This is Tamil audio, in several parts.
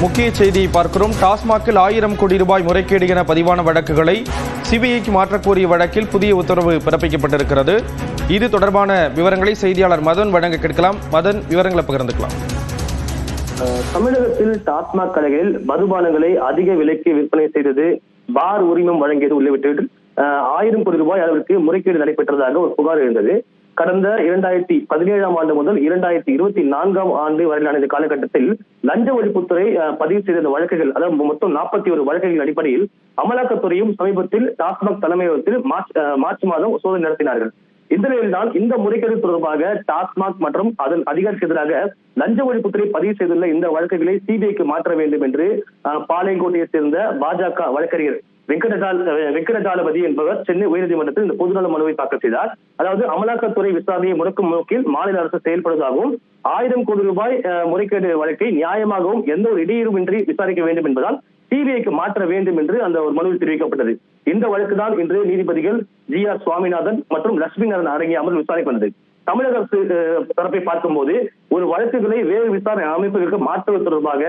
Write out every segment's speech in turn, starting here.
முக்கிய செய்தியை பார்க்கிறோம். டாஸ்மாகில் ஆயிரம் கோடி ரூபாய் முறைகேடு என பதிவான வழக்குகளை சிபிஐக்கு மாற்றக்கோரிய வழக்கில் புதிய உத்தரவு பிறப்பிக்கப்பட்டிருக்கிறது. இது தொடர்பான விவரங்களை செய்தியாளர் மதன் வழங்க கேட்கலாம். மதன் விவரங்களை பகிர்ந்துக்கலாம். தமிழகத்தில் டாஸ்மாக் கடைகளில் மதுபானங்களை அதிக விலைக்கு விற்பனை செய்தது பார் உரிமம் வழங்கியது உள்ளிட்டு ஆயிரம் கோடி ரூபாய் அளவிற்கு முறைகேடு நடைபெற்றதாக ஒரு புகார் இருந்தது கடந்த இரண்டாயிரத்தி பதினேழாம் ஆண்டு முதல் இரண்டாயிரத்தி இருபத்தி நான்காம் ஆண்டு வரையிலான இந்த காலகட்டத்தில் லஞ்ச ஒழிப்புத்துறை பதிவு செய்த இந்த வழக்குகள் அதாவது மொத்தம் நாற்பத்தி ஒரு வழக்குகளின் அடிப்படையில் அமலாக்கத்துறையும் சமீபத்தில் டாஸ்மாக் தலைமையகத்தில் மார்ச் மார்ச் மாதம் சோதனை நடத்தினார்கள். இந்த நிலையில்தான் இந்த முறைகேடு தொடர்பாக டாஸ்மாக் மற்றும் அதன் அதிகாரிக்கு எதிராக லஞ்ச ஒழிப்புத்துறை பதிவு செய்துள்ள இந்த வழக்குகளை சிபிஐக்கு மாற்ற வேண்டும் என்று அஹ், பாளையங்கோட்டையைச் சேர்ந்த பாஜக வழக்கறிஞர் வெங்கடஜால வெங்கடஜாலபதி என்பவர் சென்னை உயர்நீதிமன்றத்தில் இந்த பொதுநல மனுவை தாக்கல் செய்தார். அதாவது அமலாக்கத்துறை விசாரணையை முடக்கும் நோக்கில் மாநில அரசு செயல்படுவதாகவும் ஆயிரம் கோடி ரூபாய் அஹ், முறைகேடு வழக்கை நியாயமாகவும் எந்த ஒரு இடையூறுமின்றி விசாரிக்க வேண்டும் என்பதால் சிபிஐக்கு மாற்ற வேண்டும் என்று அந்த ஒரு மனுவில் தெரிவிக்கப்பட்டது. இந்த வழக்குதான் இன்று நீதிபதிகள் ஜி ஆர் சுவாமிநாதன் மற்றும் லட்சுமி நாராயணன் அடங்கிய அமர்வு விசாரிக்க தமிழக அரசு தரப்பை பார்க்கும்போது ஒரு வழக்குகளை வேறு விசாரணை அமைப்புகளுக்கு மாற்றுவது தொடர்பாக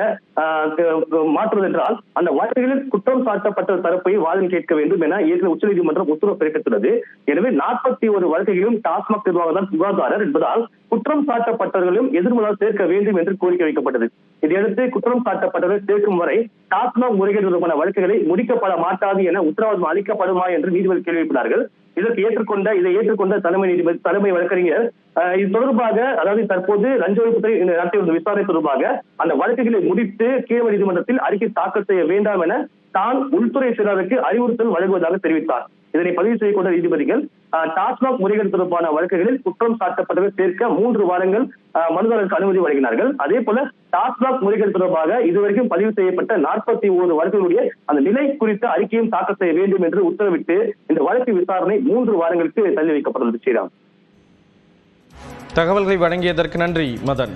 மாற்றுவதென்றால் அந்த வழக்குகளில் குற்றம் சாட்டப்பட்ட தரப்பை வாதம் கேட்க வேண்டும் என ஏற்கனவே உச்சநீதிமன்றம் உத்தரவு பிறப்பித்துள்ளது. எனவே நாற்பத்தி ஒரு வழக்குகளிலும் டாஸ்மாக் நிர்வாகம் தான் சுகாதாரர் என்பதால் குற்றம் சாட்டப்பட்டவர்களும் எதிர்மனால் சேர்க்க வேண்டும் என்று கோரிக்கை வைக்கப்பட்டது. இதையடுத்து குற்றம் சாட்டப்பட்டவர்கள் சேர்க்கும் வரை டாஸ்மாக் முறைகேடு தொடர்பான வழக்குகளை முடிக்கப்பட மாட்டாது என உத்தரவாதம் அளிக்கப்படுமா என்று நீதிபதி கேள்வி எழுப்பினார்கள். இதற்கு ஏற்றுக்கொண்ட இதை ஏற்றுக்கொண்ட தலைமை நீதிபதி தலைமை வழக்கறிஞர் இது தொடர்பாக அதாவது தற்போது லஞ்ச ஒழிப்புத்துறை நடத்திய வந்த விசாரணை தொடர்பாக அந்த வழக்குகளை முடித்து கீழ் நீதிமன்றத்தில் அறிக்கை தாக்கல் செய்ய வேண்டாம் என தான் உள்துறை செயலாளருக்கு அறிவுறுத்தல் வழங்குவதாக தெரிவித்தார். இதனை பதிவு செய்யக்கொண்ட நீதிபதிகள் டாஸ்மாக் முறைகேடு தொடர்பான வழக்குகளில் குற்றம் சாட்டப்பட்டதை சேர்க்க மூன்று வாரங்கள் அஹ், மனுதாரருக்கு அனுமதி வழங்கினார்கள். அதே போல டாஸ்மாக் முறைகேடு தொடர்பாக இதுவரைக்கும் பதிவு செய்யப்பட்ட நாற்பத்தி ஒரு வழக்குகளுடைய அந்த நிலை குறித்த அறிக்கையும் தாக்கல் செய்ய வேண்டும் என்று உத்தரவிட்டு இந்த வழக்கு விசாரணை மூன்று வாரங்களுக்கு தள்ளி வைக்கப்பட்டுள்ளது. ஸ்ரீராம். தகவல்களை வழங்கியதற்கு நன்றி மதன்.